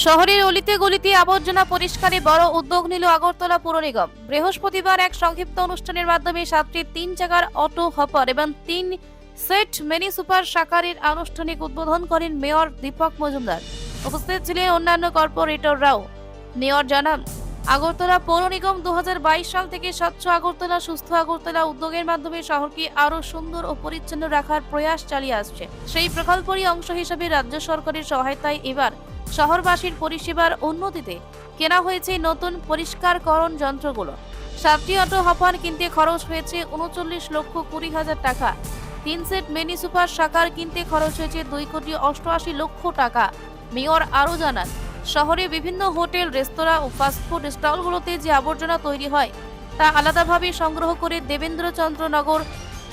শহরের অলিতে গলিতে আবর্জনা পরিষ্কারে বড় উদ্যোগ নিল আগরতলা পুর নিগম। বৃহস্পতিবার এক সংক্ষিপ্ত অনুষ্ঠানের মাধ্যমে সাতটি তিন চাকার অটো হপার এবং তিন সেট মিনি সুপার সাকারের আনুষ্ঠানিক উদ্বোধন করেন মেয়র দীপক মজুমদার। উপস্থিত ছিলেন অন্যান্য কর্পোরেটররাও মেয়র জানান, আগরতলা পৌর নিগম দু হাজার বাইশ সাল থেকে স্বচ্ছ আগরতলা, সুস্থ আগরতলা উদ্যোগের মাধ্যমে শহরকে আরও সুন্দর ও পরিচ্ছন্ন রাখার প্রয়াস চালিয়ে আসছে। সেই প্রকল্পেরই অংশ হিসেবে রাজ্য সরকারের সহায়তায় এবার শহরবাসীর পরিষেবার উন্নতিতে কেনা হয়েছে নতুন পরিষ্কারকরণ যন্ত্রগুলো। সাতটি অটো হপার কিনতে খরচ হয়েছে উনচল্লিশ লক্ষ কুড়ি হাজার টাকা। তিন সেট মিনি সুপার সাকার কিনতে খরচ হয়েছে দুই কোটি অষ্টআশি লক্ষ টাকা। মেয়র আরও জানান, শহরে বিভিন্ন হোটেল, রেস্তোরাঁ ও ফাস্টফুড স্টলগুলোতে যে আবর্জনা তৈরি হয়, তা আলাদাভাবে সংগ্রহ করে দেবেন্দ্রচন্দ্রনগর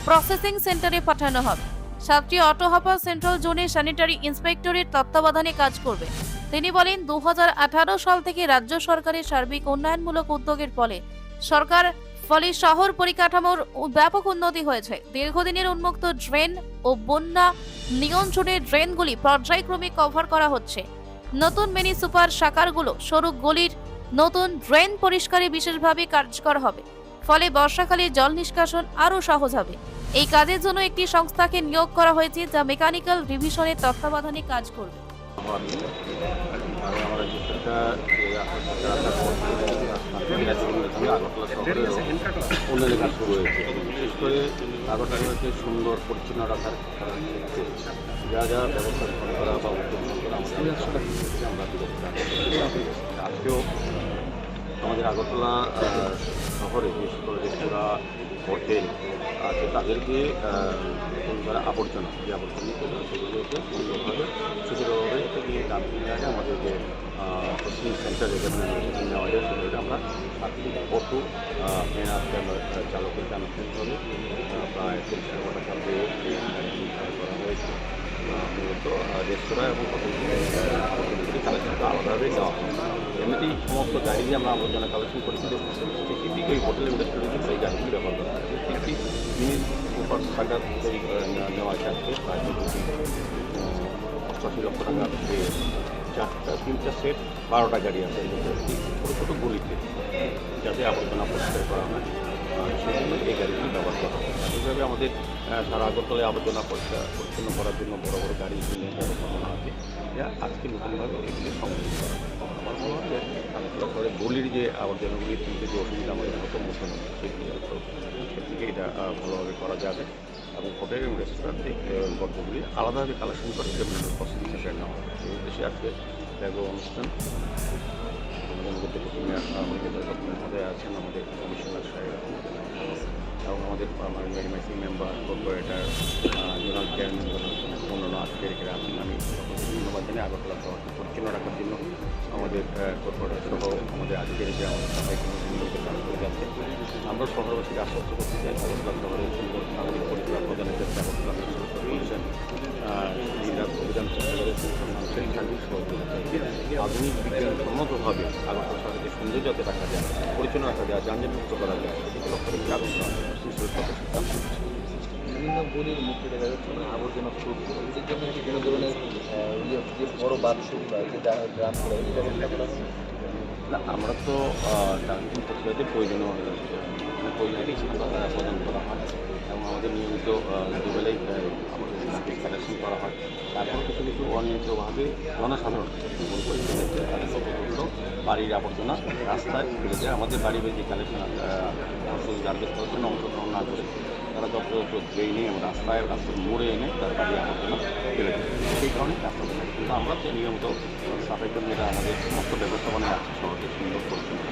প্রসেসিং সেন্টারে পাঠানো হবে। সাতটি অটো হপার সেন্ট্রাল জোনে স্যানিটারি ইন্সপেক্টরের তত্ত্বাবধানে কাজ করবে। তিনি বলেন দু হাজার আঠারো সাল থেকে রাজ্য সরকারের সার্বিক উন্নয়নমূলক উদ্যোগের ফলে সরকার ফলে শহর পরিকাঠামোর ব্যাপক উন্নতি হয়েছে। দীর্ঘদিনের উন্মুক্ত ড্রেন ও বন্যা নিয়ন্ত্রণের ড্রেনগুলি পর্যায়ক্রমে কভার করা হচ্ছে। নতুন মিনি সুপার সাকারগুলো সরু গলির নতুন ড্রেন পরিষ্কারে বিশেষভাবে কার্যকর হবে। ফলে বর্ষাকালে জল নিষ্কাশন আরও সহজ হবে। এই কাজের জন্য একটি সংস্থাকে নিয়োগ করা হয়েছে যা মেকানিক্যাল রিভিশনের তত্ত্বাবধানে কাজ করবে। সুন্দর পরিচ্ছন্ন রাখার যা যা ব্যবস্থা করা বা উদ্যোগ আমরা আজকেও আমাদের আগরতলা শহরে যে সকল রেস্তোরাঁ হোটেল আছে তাদেরকে যারা আবর্জনা যে আবর্জনা সেগুলোকে সুন্দরভাবে সুন্দরভাবে থেকে ডাম্পিং আগে আমাদের যে প্রসেসিং সেন্টার যেখানে নেওয়া যায় সেগুলোকে আমরা আর্থিক অটো ট্রেন আসতে আমরা চালকের আনুষ্ঠানিকভাবে আহ, প্রায় তিরিশ টাকা দিয়ে করা হয়েছে। মূলত রেস্তোরাঁ এবং হোটেলগুলি কালেকশনটা আলাদাভাবেই দেওয়া হয় এমনিতেই সমস্ত গাড়ি দিয়ে আমরা আবর্জনা কালেকশন করেছি স্পেসিফিক ওই হোটেল এবং রেস্টুরেন্টে সেই গাড়িগুলি ব্যবহার করা হয়। একটি মিনিট উপর টাকা তৈরি নেওয়া- নেওয়া যাচ্ছে প্রায় অষ্টআশি লক্ষ টাকা চারটা, তিনটা সেট, বারোটা গাড়ি আছে ছোটো ছোটো গলিতে যাতে আবর্জনা পরিষ্কার করা হয়। সেই জন্য এই গাড়িগুলি ব্যবহার করা হয়। এইভাবে আমাদের সারা আগরতলায় আবর্জনা পরিষ্কার, পরিচ্ছন্ন করার জন্য বড় বড় গাড়ি নিয়ে যা আজকে নতুনভাবে এগুলি সংযোগ আমার মনে হয় যে শহরে গলির যে আবর্জনাগুলি তুলতে যে অসুবিধা আমাদের সেগুলি হয়তো সেদিকে এটা ভালোভাবে করা যাবে। এবং হোটেল এবং রেস্টুরেন্টে গল্পগুলি আলাদাভাবে কালেকশন করে প্রসেসিং সেন্টার নেওয়া। এই উদ্দেশ্যে আজকে ব্যাগ অনুষ্ঠান। আমাদের মহোদয় আছেন, আমাদের কমিশনার সাহেব, এবং আমাদের মেম্বার কর্পোরেটর জোনাল চেয়ারম্যান অন্যান্য আধিকারিকেরা আছেন আমি সকলকে ধন্যবাদ জানাই আগরতলা শহরকে পরিচ্ছন্ন রাখার জন্য আমাদের কর্পোরেটর সহ আমাদের আধিকারিকরা আমাদের সবাইকে সুন্দরভাবে কাজ করে যাচ্ছে। আমরা শহরবাসীকে আশ্বস্ত করতে চাই, আগরতলা শহরে সুন্দর সামাজিক পরিষেবা প্রদানের ক্ষেত্রে আগরতলা অভিযান মানুষের সার্বিক সহযোগিতা আধুনিক বিজ্ঞান সম্মতভাবে আগরতলা শহরকে সৌন্দর্য যাতে রাখা যায়, পরিচ্ছন্ন রাখা যায়, যানজট মুক্ত করা যায় সেদিকে লক্ষ্য রেখে আগরতলা করছে বিভিন্ন গলির মুখে দেখা যাচ্ছে মানে আবর্জনা স্তূপ এদের জন্য কি কোনো ধরনের ইয়ে যে বড় বাথরুম বা যে করে, এটা ব্যবস্থা করা? না, আমরা তো ডাস্টবিন প্রক্রিয়াতে প্রয়োজনীয় মানে প্রয়োজনীয় প্রদান করা হয়। এবং আমাদের নিয়মিত দুবেলাই আমাদের কালেকশন করা হয়। তারপর কিছু কিছু অনিয়মিতভাবে জনসাধারণ বাড়ির আবর্জনা রাস্তায় ফেলে যায় আমাদের বাড়ি যে কালেকশন গার্বেজ কালেকশনে অংশগ্রহণ না করে তারা যত ট্রেনে এবং রাস্তায়, রাস্তার মোড়ে এনে তার বাড়ি আবর্জনা ফেলে দেয় সেই কারণে কিন্তু আমরা যে নিয়মিত সাফাই কর্মীরা আমাদের সমস্ত ব্যবস্থাপনায় আছে শহরকে সুন্দর পরিচ্ছন্ন